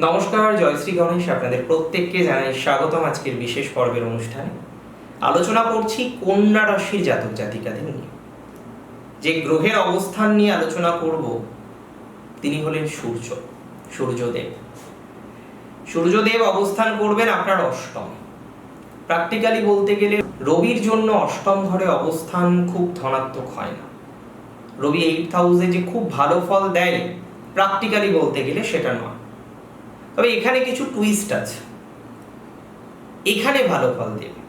নমস্কার জয়শ্রী গণেশ, আপনাদের প্রত্যেককে জানাই স্বাগতম আজকের বিশেষ পর্বের অনুষ্ঠানে। আলোচনা করছি কন্যা রাশির জাতক জাতিকাদের নিয়ে। যে গ্রহের অবস্থান নিয়ে আলোচনা করব, তিনি হলেন সূর্য, সূর্যদেব। সূর্যদেব অবস্থান করবেন আপনার অষ্টম। প্র্যাকটিক্যালি বলতে গেলে, রবির জন্য অষ্টম ঘরে অবস্থান খুব ধনাত্মক হয় না। রবি এইট হাউসে যে খুব ভালো ফল দেয় প্র্যাকটিক্যালি বলতে গেলে সেটা নয়। তবে এখানে কিছু টুইস্ট আছে। এখানে ভালো ফল দেবে।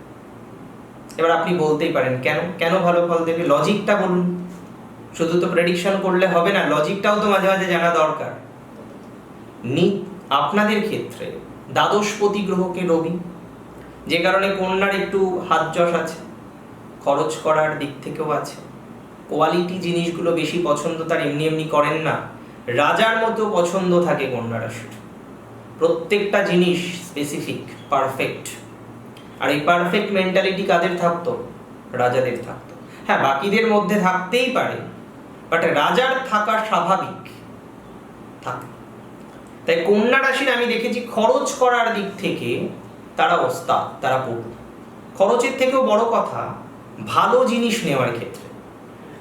এবার আপনি বলতেই পারেন, কেন? কেন ভালো ফল দেবে? লজিকটা বলুন। শুধু তো প্রেডিকশন করলে হবে না লজিকটাও তো মাঝে মাঝে জানা দরকার। নি আপনাদের ক্ষেত্রে দ্বাদশপতি গ্রহকে রবি, যে কারণে কন্যার একটু হাত যশ আছে, খরচ করার দিক থেকেও আছে। কোয়ালিটি জিনিসগুলো বেশি পছন্দ তার এমনি এমনি করেন না। রাজার মতো পছন্দ থাকে কন্যা রাশির প্রত্যেকটা জিনিস স্পেসিফিক পারফেক্ট আর এই পারফেক্ট মেন্টালিটি কাদের থাকতো? রাজাদের থাকতো। হ্যাঁ বাকিদের মধ্যে থাকতেই পারে বাট রাজার থাকা স্বাভাবিক। থাকে। তাই কন্যা রাশির আমি দেখেছি খরচ করার দিক থেকে তারা ওস্তাদ, তারা পড়ু খরচের থেকেও বড় কথা, ভালো জিনিস নেওয়ার ক্ষেত্রে।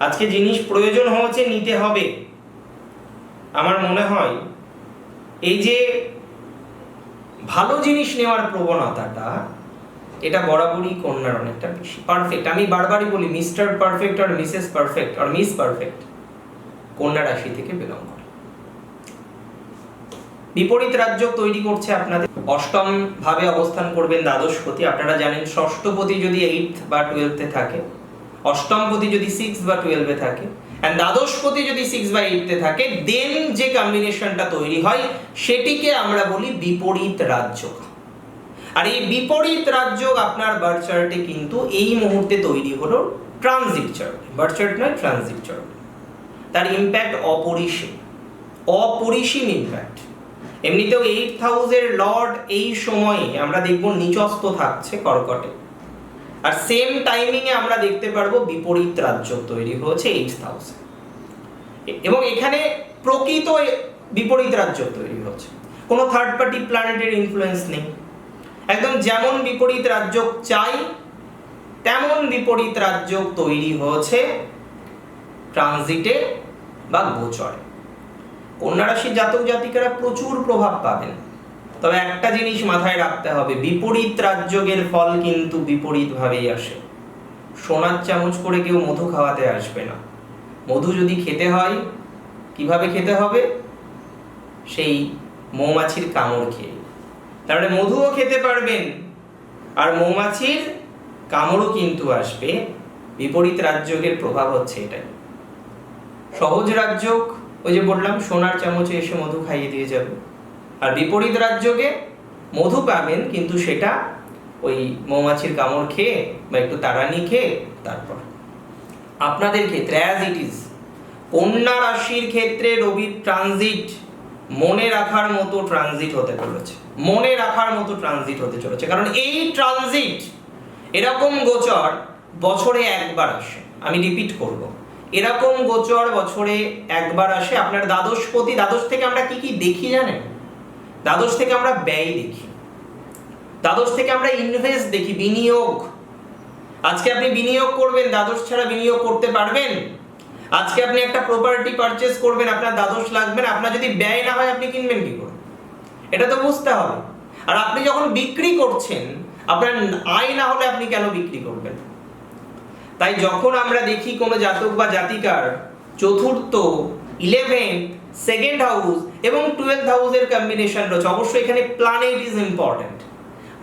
আজকে জিনিস প্রয়োজন হয়েছে, নিতে হবে। আমার মনে হয়, এই যে ভালো জিনিস নেওয়ার প্রবণতাটা, এটা বরাবরই কন্যার অনেকটা বেশি। পারফেক্ট আমি বারবারই বলি মিস্টার পারফেক্ট আর মিসেস পারফেক্ট আর মিস পারফেক্ট কন্যা রাশি থেকে বিলং করে। বিপরীত রাজ্য তৈরি করছে আপনাদের। অষ্টম ভাবে অবস্থান করবেন দ্বাদশপতি আপনারা জানেন ষষ্ঠপতি যদি এইট বা টুয়েলভে থাকে অষ্টমপতি যদি সিক্স বা টুয়েলভে থাকে অ্যান্ড দ্বাদশপতি যদি সিক্স বা এইটে থাকে দেন যে কম্বিনেশনটা তৈরি হয়, সেটিকে আমরা বলি বিপরীত রাজযোগ। আর এই বিপরীত রাজযোগ আপনার বার্থ চার্টে কিন্তু এই মুহূর্তে তৈরি হলো ট্রানজিট চার্ট বার্থ চার্ট নয় ট্রানজিট চার্ট তার ইম্প্যাক্ট অপরিসীম। অপরিসীম ইম্প্যাক্ট এমনিতেও এইট হাউসের লর্ড এই সময়ে, আমরা দেখব নিচস্ত থাকছে কর্কটে। আর সেম টাইমিং এ আমরা দেখতে পারব বিপরীত রাজ্য তৈরি হয়েছে এইট হাউসে এবং এখানে প্রকৃত বিপরীত রাজ্য তৈরি হচ্ছে। কোনো থার্ড পার্টি প্ল্যানেটের ইনফ্লুয়েন্স নেই। একদম যেমন বিপরীত রাজ্য চাই, তেমন বিপরীত রাজ্য তৈরি হয়েছে ট্রানজিটে বা গোচরে। কন্যা রাশির জাতক জাতিকারা প্রচুর প্রভাব পাবেন। তবে একটা জিনিস মাথায় রাখতে হবে, বিপরীত রাজযোগের ফল কিন্তু বিপরীতভাবেই আসে। সোনার চামচ করে কেউ মধু খাওয়াতে আসবে না। মধু যদি খেতে হয়, কীভাবে খেতে হবে? সেই মৌমাছির কামড় খেয়ে। তাহলে মধুও খেতে পারবেন, আর মৌমাছির কামড়ও কিন্তু আসবে। বিপরীত রাজযোগের প্রভাব হচ্ছে এটাই। সহজ রাজযোগ, ওই যে বললাম, সোনার চামচে এসে মধু খাইয়ে দিয়ে যাবে। আর বিপরীত রাজ্যকে মধু পাবেন, কিন্তু সেটা ওই মৌমাছির কামড় খেয়ে বা একটু তাড়ানি খেয়ে তারপর। আপনাদের ক্ষেত্রে অ্যাজ ইট ইজ কন্যা রাশির ক্ষেত্রে রবির ট্রানজিট মনে রাখার মতো ট্রানজিট হতে চলেছে। মনে রাখার মতো ট্রানজিট হতে চলেছে। কারণ এই ট্রানজিট এরকম গোচর বছরে একবার আসে। আমি রিপিট করব। এরকম গোচর বছরে একবার আসে। আপনার দ্বাদশপতি দ্বাদশ থেকে আমরা কি কি দেখি জানেন? দ্বাদশ থেকে আমরা ব্যয় দেখি। দ্বাদশ থেকে আমরা ইনভেস্ট দেখি, বিনিয়োগ। আজকে আপনি বিনিয়োগ করবেন, দ্বাদশ ছাড়া বিনিয়োগ করতে পারবেন? আজকে আপনি একটা প্রপার্টি পারচেস করবেন, আপনার দ্বাদশ লাগবে না, আপনার যদি ব্যয় না হয় আপনি কিনবেন কি করে? এটা তো বুঝতে হবে। আর আপনি যখন বিক্রি করছেন, আপনার আয় না হলে আপনি কেন বিক্রি করবেন? তাই যখন আমরা দেখি কোনো জাতক বা জাতিকার চতুর্থ ইলেভেন্থ সেকেন্ড হাউস এবং টুয়েলভ হাউসের কম্বিনেশন রয়েছে। অবশ্যই এখানে প্ল্যানেট ইজ ইম্পর্টেন্ট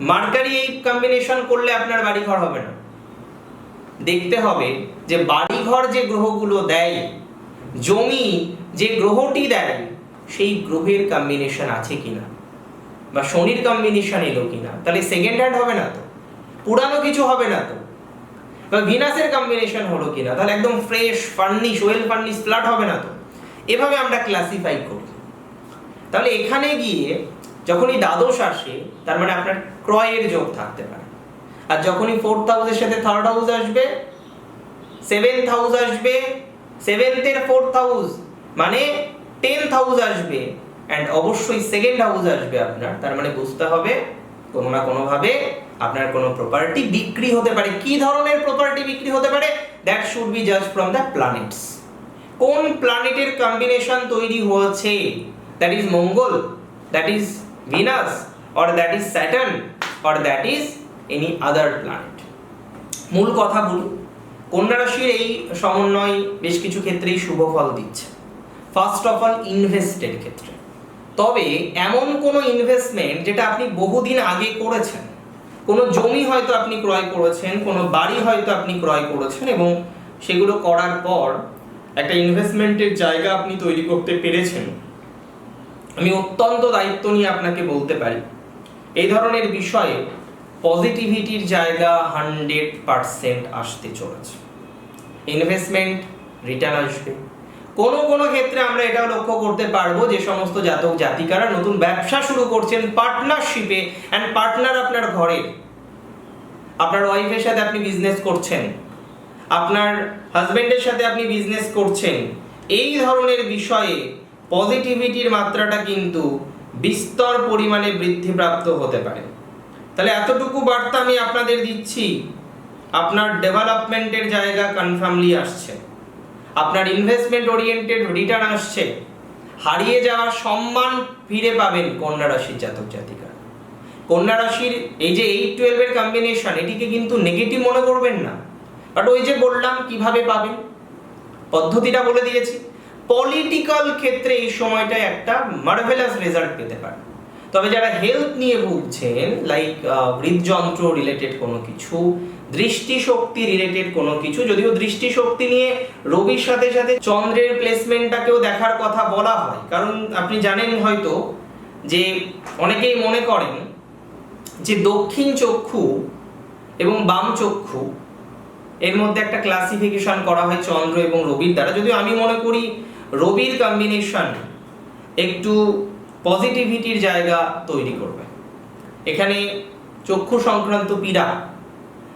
মার্কারি এই কম্বিনেশন করলে আপনার বাড়িঘর হবে না। দেখতে হবে যে বাড়িঘর যে গ্রহগুলো দেয়, জমি যে গ্রহটি দেয়, সেই গ্রহের কম্বিনেশন আছে কিনা? বা শনির কম্বিনেশন এলো কিনা? তাহলে সেকেন্ড হ্যান্ড হবে না তো? পুরানো কিছু হবে না তো? বা ভিনাসের কম্বিনেশন হলো কিনা? তাহলে একদম fresh furnish well furnish flat হবে না তো? এভাবে আমরা ক্লাসিফাই করি। তাহলে এখানে গিয়ে যখনই দ্বাদশ আসে, তার মানে আপনার ক্রয়ের যোগ থাকতে পারে। আর যখনই ফোর্থ হাউসের সাথে থার্ড হাউস আসবে সেভেন্থ হাউস আসবে সেভেন্থের ফোর্থ হাউস মানে টেন্থ হাউস আসবে অ্যান্ড অবশ্যই সেকেন্ড হাউস আসবে আপনার, তার মানে বুঝতে হবে কোনো না কোনোভাবে আপনার কোনো প্রপার্টি বিক্রি হতে পারে। কি ধরনের প্রপার্টি বিক্রি হতে পারে? দ্যাট শুড বি জাজ ফ্রম দ্য প্ল্যানেটস কোন প্ল্যানেটের কম্বিনেশন তৈরি হয়েছে? That is Mangal that is Venus or that is Saturn or that is any other planet মূল কথা বলি কন্যা রাশির এই সমন্বয় বেশ কিছু ক্ষেত্রেই শুভ ফল দিচ্ছে। ফার্স্ট অফ অল ইনভেস্টের ক্ষেত্রে। তবে এমন কোনো ইনভেস্টমেন্ট যেটা আপনি বহুদিন আগে করেছেন, কোনো জমি হয়তো আপনি ক্রয় করেছেন, কোনো বাড়ি হয়তো আপনি ক্রয় করেছেন এবং সেগুলো করার পর একটা ইনভেস্টমেন্টের জায়গা আপনি তৈরি করতে পেরেছেন। আমি অত্যন্ত দায়িত্ব নিয়ে আপনাকে বলতে পারি, এই ধরনের বিষয়ে পজিটিভিটির জায়গা হান্ড্রেড পারসেন্ট আসতে চলেছে। ইনভেস্টমেন্ট রিটার্ন আসবে। কোনো কোনো ক্ষেত্রে আমরা এটাও লক্ষ্য করতে পারব যে সমস্ত জাতক জাতিকারা নতুন ব্যবসা শুরু করছেন পার্টনারশিপে অ্যান্ড পার্টনার আপনার ঘরে। আপনার ওয়াইফের সাথে আপনি বিজনেস করছেন। আপনার হাজবেন্ডের সাথে আপনি বিজনেস করছেন, এই ধরনের বিষয়ে পজিটিভিটির মাত্রাটা কিন্তু বিস্তর পরিমাণে বৃদ্ধিপ্রাপ্ত হতে পারে। তাহলে এতটুকু বার্তা আমি আপনাদের দিচ্ছি, আপনার ডেভেলপমেন্টের জায়গা কনফার্মলি আসছে। আপনার ইনভেস্টমেন্ট ওরিয়েন্টেড রিটার্ন আসছে। হারিয়ে যাওয়া সম্মান ফিরে পাবেন কন্যা রাশির জাতক জাতিকা কন্যা রাশির এই যে এইট টুয়েলভের কম্বিনেশন এটিকে কিন্তু নেগেটিভ মনে করবেন না। বাট ওই যে বললাম, কীভাবে পাবেন? পদ্ধতিটা বলে দিয়েছি। পলিটিক্যাল ক্ষেত্রে এই সময়টায় একটা মার্ভেলাস রেজাল্ট পেতে পারেন। তবে যারা হেলথ নিয়ে ভুগছেন লাইক হৃদযন্ত্র রিলেটেড কোনো কিছু, দৃষ্টিশক্তি রিলেটেড কোনো কিছু, যদিও দৃষ্টিশক্তি নিয়ে রবির সাথে সাথে চন্দ্রের প্লেসমেন্টটাকেও দেখার কথা বলা হয়। কারণ আপনি জানেন হয়তো যে অনেকেই মনে করেন যে দক্ষিণ চক্ষু এবং বাম চক্ষু এর মধ্যে একটা ক্লাসিফিকেশন করা হয় চন্দ্র এবং রবির দ্বারা। যদিও আমি মনে করি রবির কম্বিনেশন একটু পজিটিভিটির জায়গা তৈরি করবে। এখানে চক্ষু সংক্রান্ত পীড়া,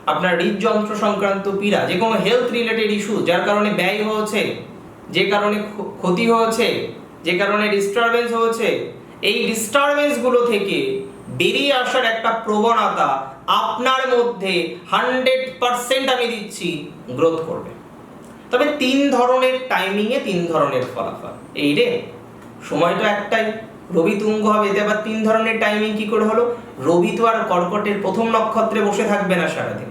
আপনার হৃদযন্ত্র সংক্রান্ত পীড়া যে কোনো হেলথ রিলেটেড ইস্যু যার কারণে ব্যয় হয়েছে, যে কারণে ক্ষতি হয়েছে, যে কারণে ডিস্টারবেন্স হয়েছে, এই ডিস্টারবেন্সগুলো থেকে বেরিয়ে আসার একটা প্রবণতা আপনার মধ্যে হান্ড্রেড পারসেন্ট আমি দিচ্ছি, গ্রোথ করবে। তবে তিন ধরনের টাইমিংয়ে তিন ধরনের ফলাফল। এই রে, সময় তো একটাই। রবি তুঙ্গ হবে এতে আবার তিন ধরনের টাইমিং কি করে হলো? রবি তো আর কর্কটের প্রথম নক্ষত্রে বসে থাকবে না সারাদিন।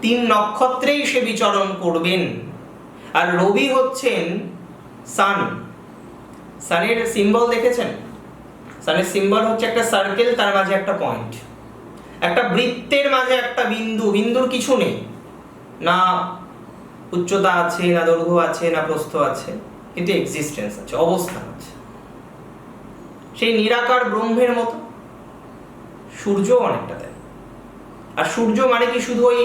তিন নক্ষত্রেই সে বিচরণ করবেন। আর রবি হচ্ছেন সান সানের সিম্বল দেখেছেন? সানের সিম্বল হচ্ছে একটা সার্কেল তার মাঝে একটা পয়েন্ট একটা বৃত্তের মাঝে একটা বিন্দু, বিন্দুর কিছু নেই। না উচ্চতা আছে, না দৈর্ঘ্য আছে, না প্রস্থ আছে, কিন্তু এক্সিস্টেন্স আছে, অবস্থান আছে। সেই নিরাকার ব্রহ্মের মতো। সূর্য অনেকটা দেয় আর সূর্য মানে কি? শুধু ওই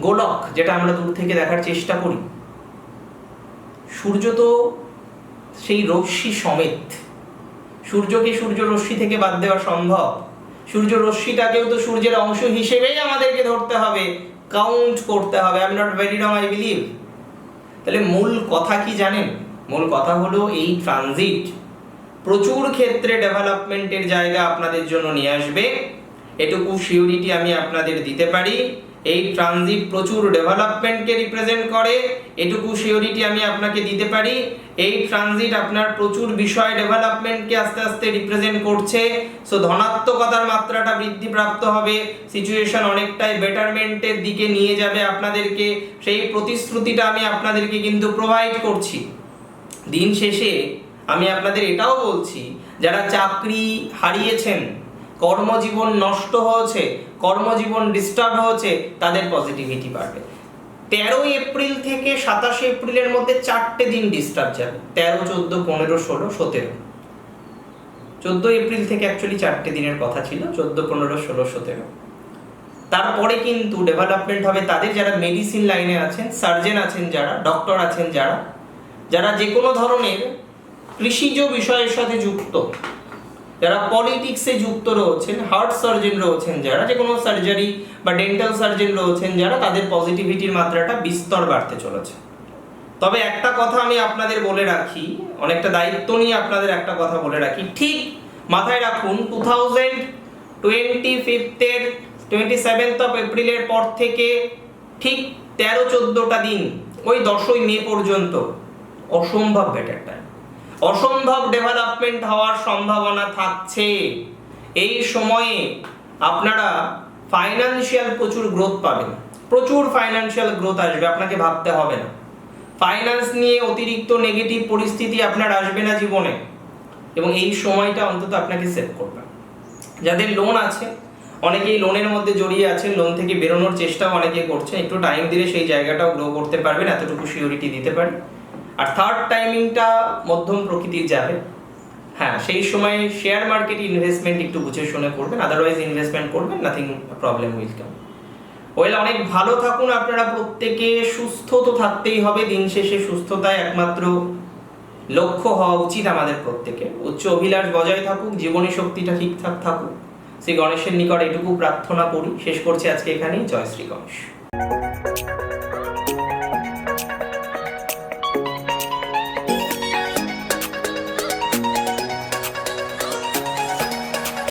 গোলক, যেটা আমরা দূর থেকে দেখার চেষ্টা করি। সূর্য তো সেই রশ্মি সমেত সূর্যকে সূর্য রশ্মি থেকে বাদ দেওয়া সম্ভব। সূর্য রশ্মিটাকেও তো সূর্যের অংশ হিসেবেই আমাদেরকে ধরতে হবে। কাউন্ট করতে হবে। I am not very wrong I believe তাহলে মূল কথা কি জানেন? মূল কথা হলো এই ট্রানজিট প্রচুর ক্ষেত্রে ডেভেলপমেন্টের জায়গা আপনাদের জন্য নিয়ে আসবে। এটুকু সিউরিটি আমি আপনাদের দিতে পারি। এই ট্রানজিট প্রচুর ডেভেলপমেন্টকে রিপ্রেজেন্ট করে, এটুকু সিওরিটি আমি আপনাকে দিতে পারি। এই ট্রানজিট আপনার প্রচুর বিষয় ডেভেলপমেন্টকে আস্তে আস্তে রিপ্রেজেন্ট করছে। সো ধনাত্মকতার মাত্রাটা বৃদ্ধিপ্রাপ্ত হবে। সিচুয়েশন অনেকটাই বেটারমেন্টের দিকে নিয়ে যাবে আপনাদেরকে। সেই প্রতিশ্রুতিটা আমি আপনাদেরকে কিন্তু প্রোভাইড করছি। দিন শেষে আমি আপনাদের এটাও বলছি, যারা চাকরি হারিয়েছেন কর্মজীবন নষ্ট হয়েছে, কর্মজীবন ডিস্টার্ব হয়েছে, তাদের পজিটিভিটি বাড়বে। তেরো এপ্রিল থেকে সাতাশে এপ্রিলের মধ্যে চারটে দিন ডিস্টার্ব যাবে। তেরো, চোদ্দ, পনেরো, ষোলো, সতেরো। চোদ্দ এপ্রিল থেকে অ্যাকচুয়ালি চারটে দিনের কথা ছিল, চোদ্দ, পনেরো, ষোলো, সতেরো। তারপরে কিন্তু ডেভেলপমেন্ট হবে তাদের যারা মেডিসিন লাইনে আছেন সার্জেন আছেন যারা ডক্টর আছেন যারা যারা যে কোনো ধরনের কৃষিজ বিষয়ের সাথে যুক্ত যারা পলিটিক্সে যুক্ত রয়েছেন হার্ট সার্জন রয়েছেন যারা যে কোনো সার্জারি বা ডেন্টাল সার্জন রয়েছেন যারা, তাদের পজিটিভিটির মাত্রাটা বিস্তর বাড়তে চলেছে। তবে একটা কথা আমি আপনাদের বলে রাখি, অনেকটা দায়িত্ব নিয়ে আপনাদের একটা কথা বলে রাখি। ঠিক মাথায় রাখুন টু থাউজেন্ড টোয়েন্টি ফিফথের টোয়েন্টি সেভেন্থ অফ এপ্রিলের পর থেকে ঠিক তেরো চোদ্দোটা দিন, ওই দশই মে পর্যন্ত অসম্ভব বেটার টাইম অসম্ভব ডেভেলপমেন্ট হওয়ার সম্ভাবনা থাকছে। এই সময়ে আপনারা ফাইনান্সিয়াল প্রচুর গ্রোথ পাবেন। প্রচুর ফাইনান্সিয়াল গ্রোথ আসবে, আপনাকে ভাবতে হবে না। ফাইন্যান্স নিয়ে অতিরিক্ত নেগেটিভ পরিস্থিতি আপনার আসবে না জীবনে। এবং এই সময়টা অন্তত আপনাকে সেভ করবে। যাদের লোন আছে, অনেকেই লোনের মধ্যে জড়িয়ে আছেন লোন থেকে বেরোনোর চেষ্টাও অনেকে করছে একটু টাইম দিলে সেই জায়গাটাও গ্রো করতে পারবেন, এতটুকু সিওরিটি দিতে পারি আর থার্ড টাইমিংটা মধ্যম প্রকৃতির যাবে। হ্যাঁ সেই সময় শেয়ার মার্কেটে ইনভেস্টমেন্ট একটু বুঝে শুনে করবেন আদারওয়াইজ ইনভেস্টমেন্ট করবেন nothing problem will come well অনেক ভালো থাকুন আপনারা প্রত্যেকে, সুস্থ তো থাকতেই হবে, দিন শেষে সুস্থতায় একমাত্র লক্ষ্য হওয়া উচিত আমাদের প্রত্যেকে। উচ্চ অভিলাষ বজায় থাকুক, জীবনী শক্তিটা ঠিকঠাক থাকুক। শ্রী গণেশের নিকট এটুকু প্রার্থনা করি। শেষ করছি আজকে এখানেই। জয় শ্রী গণেশ।